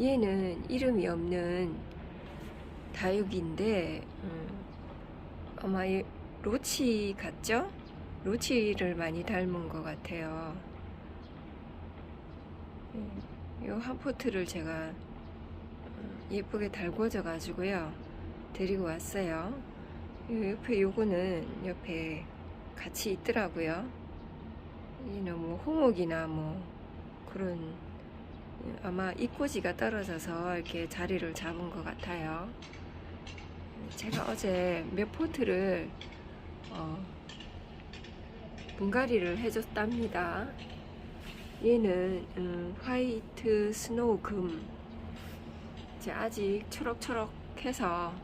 얘는 이름이 없는 다육인데 음, 아마 이 로치 같죠? 로치를 많이 닮은 것 같아요. 이 한 포트를 제가 음, 예쁘게 달궈져 가지고요 데리고 왔어요. 요 옆에 요거는 옆에 같이 있더라고요. 얘는 뭐 홍옥이나 뭐 그런 아마 이꼬지가 떨어져서 이렇게 자리를 잡은 것 같아요. 제가 어제 몇 포트를 어, 분갈이를 해줬답니다. 얘는 음, 화이트 스노우 금 이제 아직 초록초록해서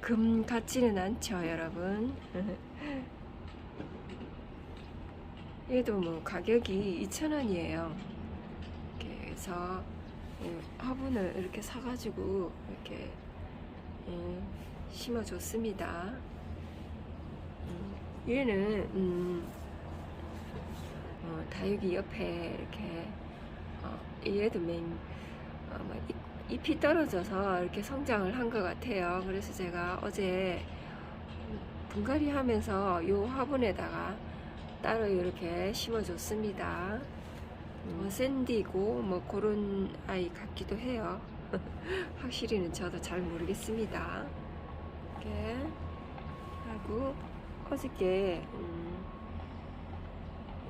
금 같지는 않죠, 여러분. 얘도 뭐 가격이 2,000원이에요. 해서 이 화분을 이렇게 사가지고 이렇게 예, 심어줬습니다. 음, 얘는 음, 어, 다육이 옆에 이렇게 어, 얘도 맨 어, 뭐 잎- 잎이 떨어져서 이렇게 성장을 한 것 같아요. 그래서 제가 어제 분갈이 하면서 이 화분에다가 따로 이렇게 심어줬습니다. 뭐 샌디고 뭐 그런 아이 같기도 해요. 확실히는 저도 잘 모르겠습니다. 이렇게 하고 어저께 음,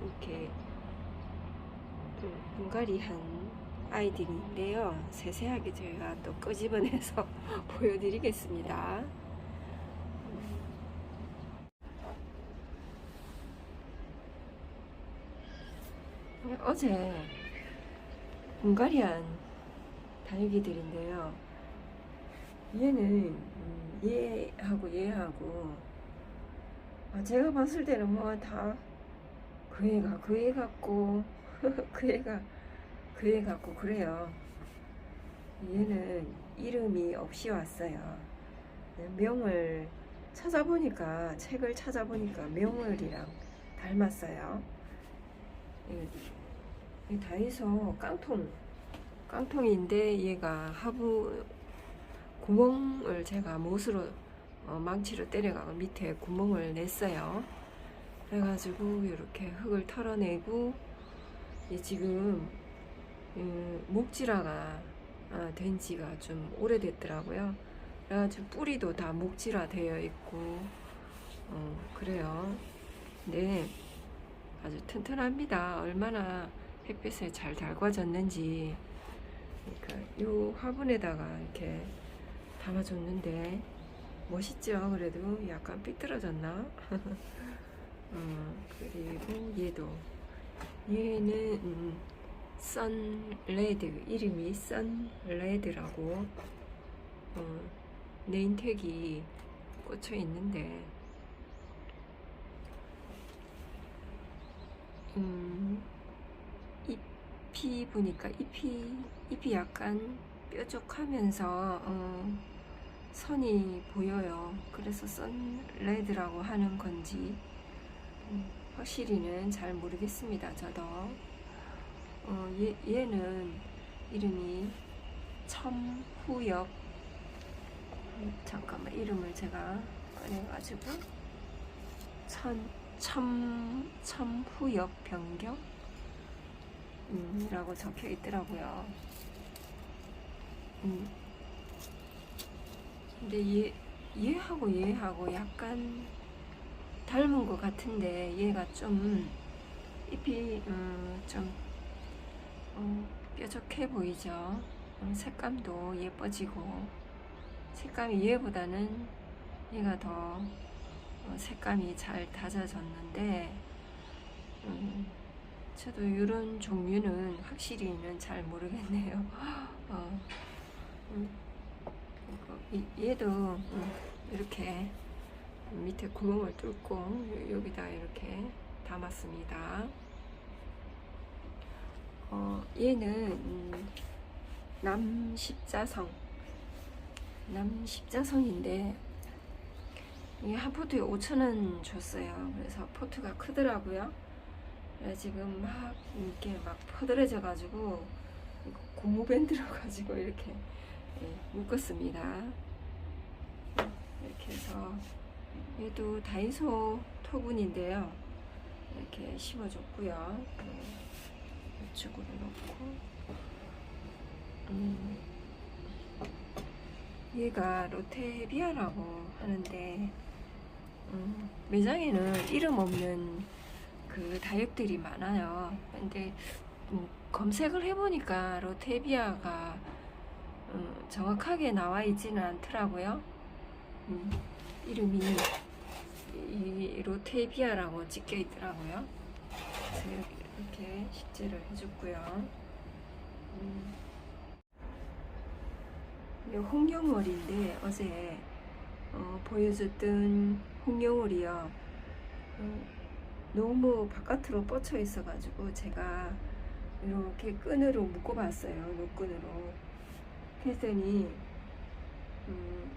이렇게 그 분갈이 한 아이들인데요. 세세하게 제가 또 끄집어내서 보여드리겠습니다. 어제 분갈이한 다육이들인데요. 얘는 음, 얘하고 얘하고 아, 제가 봤을 때는 뭐 다 그 애가 그 애 같고 그 애가 그 애 같고 그래요. 얘는 이름이 없이 왔어요. 명을 찾아보니까 책을 찾아보니까 명월이랑 닮았어요. 이, 이 다이소 깡통 깡통인데 얘가 하부 구멍을 제가 못으로 어, 망치로 때려가고 밑에 구멍을 냈어요. 그래가지고 이렇게 흙을 털어내고 이 지금 음, 목질화가 아, 된 지가 좀 오래됐더라고요. 그래가지고 뿌리도 다 목질화 되어 있고 어, 그래요. 네. 아주 튼튼합니다. 얼마나 햇빛에 잘 달궈졌는지. 그러니까 요 화분에다가 이렇게 담아줬는데 멋있죠. 그래도 약간 삐뚤어졌나? 어, 그리고 얘도 얘는 음, 썬레드 이름이 썬레드라고 어, 네임택이 꽂혀 있는데 음, 잎이 보니까 잎이 잎이 약간 뾰족하면서 어, 선이 보여요. 그래서 썬레드라고 하는 건지 음, 확실히는 잘 모르겠습니다. 저도 어, 얘, 얘는 이름이 첨후엽 음, 잠깐만 이름을 제가 꺼내가지고 천 첨, 첨후엽 변경? 음, 라고 적혀 있더라고요. 음. 근데 얘, 얘하고 얘하고 약간 닮은 것 같은데 얘가 좀 잎이 음, 좀 어, 뾰족해 보이죠. 음, 색감도 예뻐지고 색감이 얘보다는 얘가 더 어, 색감이 잘 다져졌는데 음, 저도 이런 종류는 확실히는 잘 모르겠네요. 어, 음, 얘도 음, 이렇게 밑에 구멍을 뚫고 요- 여기다 이렇게 담았습니다. 어, 얘는 음, 남십자성 남십자성인데 이게 한 포트에 5,000원 줬어요. 그래서 포트가 크더라고요. 그래서 지금 막 이렇게 막 퍼들어져 가지고 이거 고무 밴드로 가지고 이렇게 예, 묶었습니다. 이렇게 해서 얘도 다이소 토분인데요. 이렇게 심어줬고요. 네, 이쪽으로 놓고 음, 얘가 로테비아라고 하는데 음, 매장에는 이름 없는 그 다육들이 많아요. 근데 음, 검색을 해보니까 로테비아가 음, 정확하게 나와 있지는 않더라고요. 음, 이름이 이 로테비아라고 찍혀 있더라고요. 이렇게, 식재를 해줬고요. 음, 이 홍경월인데 어제 어, 보여줬던 홍경월이요. 어, 너무 바깥으로 뻗쳐 있어가지고 제가 이렇게 끈으로 묶어봤어요. 노끈으로. 그랬더니 음,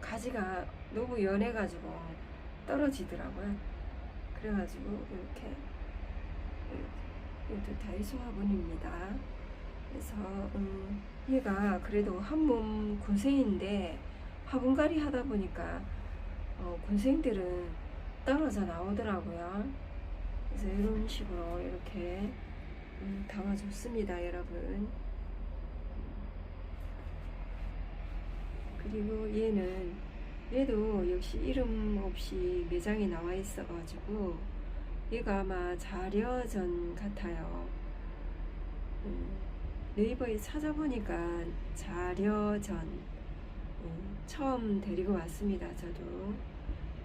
가지가 너무 연해가지고 떨어지더라고요. 그래가지고 이렇게 이것도 다이소 화분입니다. 그래서 음, 얘가 그래도 한몸 군생인데 화분갈이 하다 보니까 어, 군생들은 떨어져 나오더라고요. 그래서 이런 식으로 이렇게 음, 담아줬습니다, 여러분. 그리고 얘는 얘도 역시 이름 없이 매장에 나와 있어가지고 얘가 아마 자려전 같아요. 음, 네이버에 찾아보니까 자려전 음, 처음 데리고 왔습니다. 저도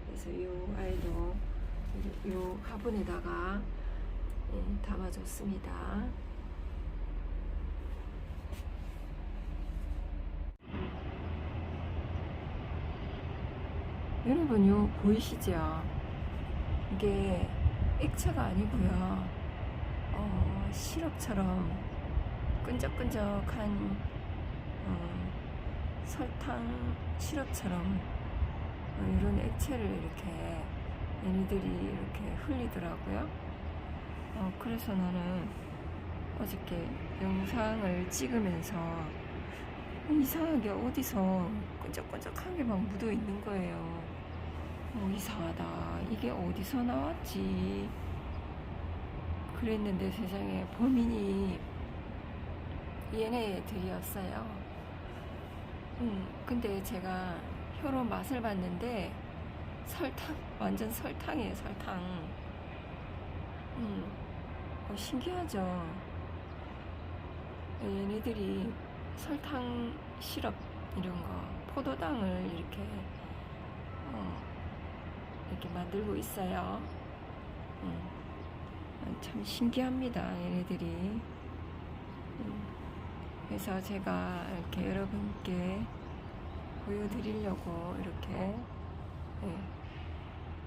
그래서 이 아이도 이 화분에다가 예, 담아줬습니다. 여러분 요 보이시죠? 이게 액체가 아니고요. 어, 시럽처럼 끈적끈적한 어, 설탕 시럽처럼 어, 이런 액체를 이렇게 얘네들이 이렇게 흘리더라고요. 어, 그래서 나는 어저께 영상을 찍으면서 이상하게 어디서 끈적끈적한 게막 묻어 있는 거예요. 어, 이상하다. 이게 어디서 나왔지? 그랬는데 세상에 범인이 얘네들이었어요. 음, 근데 제가 혀로 맛을 봤는데 설탕, 완전 설탕이에요, 설탕. 음, 어, 신기하죠? 얘네들이 설탕 시럽 이런 거, 포도당을 이렇게, 어, 이렇게 만들고 있어요. 음, 참 신기합니다, 얘네들이. 음, 그래서 제가 이렇게 여러분께 보여드리려고 이렇게 예,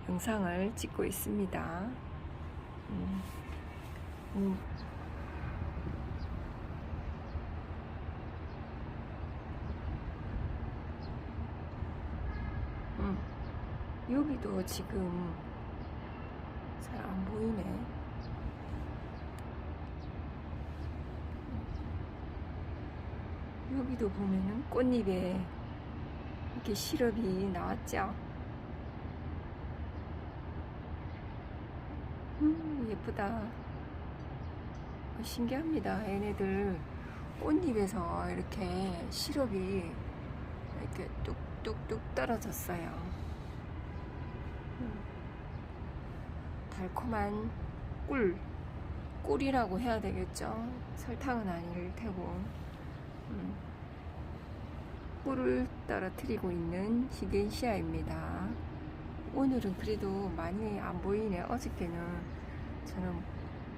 영상을 찍고 있습니다. 음, 음. 음, 여기도 지금 잘 안 보이네. 여기도 보면은 꽃잎에 이렇게 시럽이 나왔죠. 음, 예쁘다. 어, 신기합니다. 얘네들 꽃잎에서 이렇게 시럽이 이렇게 뚝뚝뚝 떨어졌어요. 음, 달콤한 꿀, 꿀이라고 해야 되겠죠. 설탕은 아닐 테고. 음, 꿀을 떨어뜨리고 있는 히겐시아입니다. 오늘은 그래도 많이 안 보이네. 어저께는 저는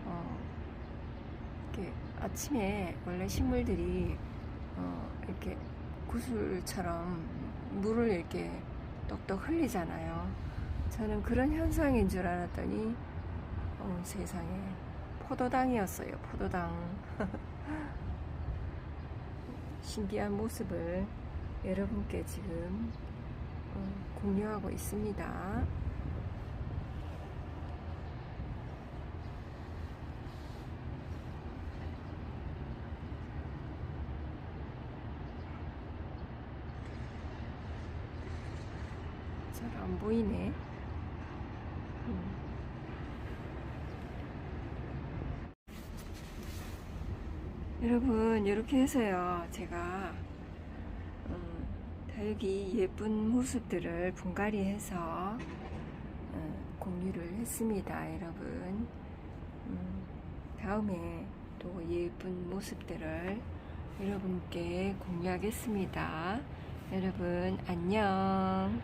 어, 이렇게 아침에 원래 식물들이 어, 이렇게 구슬처럼 물을 이렇게 똑똑 흘리잖아요. 저는 그런 현상인 줄 알았더니 어, 세상에 포도당이었어요. 포도당. 신기한 모습을 여러분께 지금 어, 공유하고 있습니다. 잘 안 보이네. 음. 여러분 이렇게 해서요 제가 다육이 예쁜 모습들을 분갈이해서 음, 공유를 했습니다 여러분. 음, 다음에 또 예쁜 모습들을 여러분께 공유하겠습니다. 여러분 안녕